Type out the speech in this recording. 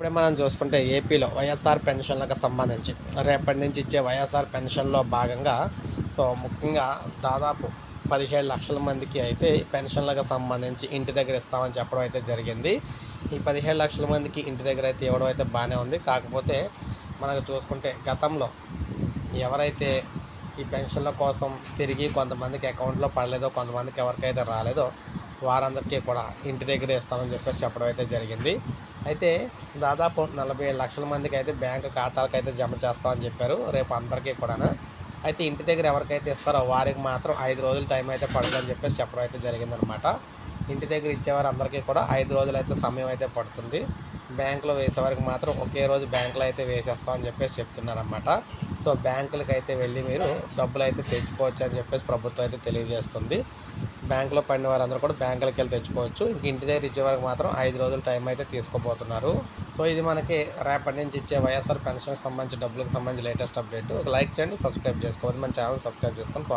ఇప్పుడే మనం చూసుకుంటే ఏపీలో వైఎస్ఆర్ పెన్షన్లకు సంబంధించి రేపటి నుంచి ఇచ్చే వైఎస్ఆర్ పెన్షన్లో భాగంగా సో ముఖ్యంగా దాదాపు పదిహేడు లక్షల మందికి అయితే పెన్షన్లకు సంబంధించి ఇంటి దగ్గర ఇస్తామని చెప్పడం అయితే జరిగింది. ఈ పదిహేడు లక్షల మందికి ఇంటి దగ్గర అయితే ఇవ్వడం అయితే బాగానే ఉంది. కాకపోతే మనకు చూసుకుంటే గతంలో ఎవరైతే ఈ పెన్షన్ల కోసం తిరిగి కొంతమందికి అకౌంట్లో పడలేదో కొంతమందికి ఎవరికైతే రాలేదో వారందరికీ కూడా ఇంటి దగ్గరే ఇస్తామని చెప్పేసి చెప్పడం అయితే జరిగింది. అయితే దాదాపు నలభై లక్షల మందికి అయితే బ్యాంక్ ఖాతాలకు అయితే జమ చేస్తామని చెప్పారు రేపు అందరికీ కూడా అయితే ఇంటి దగ్గర ఎవరికైతే ఇస్తారో వారికి మాత్రం ఐదు రోజులు టైం అయితే పడుతుందని చెప్పేసి చెప్పడం అయితే జరిగిందనమాట. ఇంటి దగ్గర ఇచ్చేవారు అందరికీ కూడా ఐదు రోజులు అయితే సమయం అయితే పడుతుంది. బ్యాంకులో వేసేవారికి మాత్రం ఒకే రోజు బ్యాంకులో అయితే వేసేస్తామని చెప్పేసి చెప్తున్నారన్నమాట సో బ్యాంకులకి అయితే వెళ్ళి మీరు డబ్బులు అయితే తెచ్చుకోవచ్చు అని చెప్పేసి ప్రభుత్వం అయితే తెలియజేస్తుంది. బ్యాంకులో పడిన వారందరూ కూడా బ్యాంకులకి వెళ్ళి తెచ్చుకోవచ్చు. ఇంక ఇంటి దగ్గర ఇచ్చే వరకు మాత్రం ఐదు రోజులు టైం అయితే తీసుకోబోతున్నారు. సో ఇది మనకి రేపటి నుంచి ఇచ్చే వైఎస్ఆర్ పెన్షన్కి సంబంధించి డబ్బులకు సంబంధించి లేటెస్ట్ అప్డేట్. ఒక లైక్ చేయండి సబ్స్క్రైబ్ చేసుకోవద్దు. మన ఛానల్ సబ్స్క్రైబ్ చేసుకొని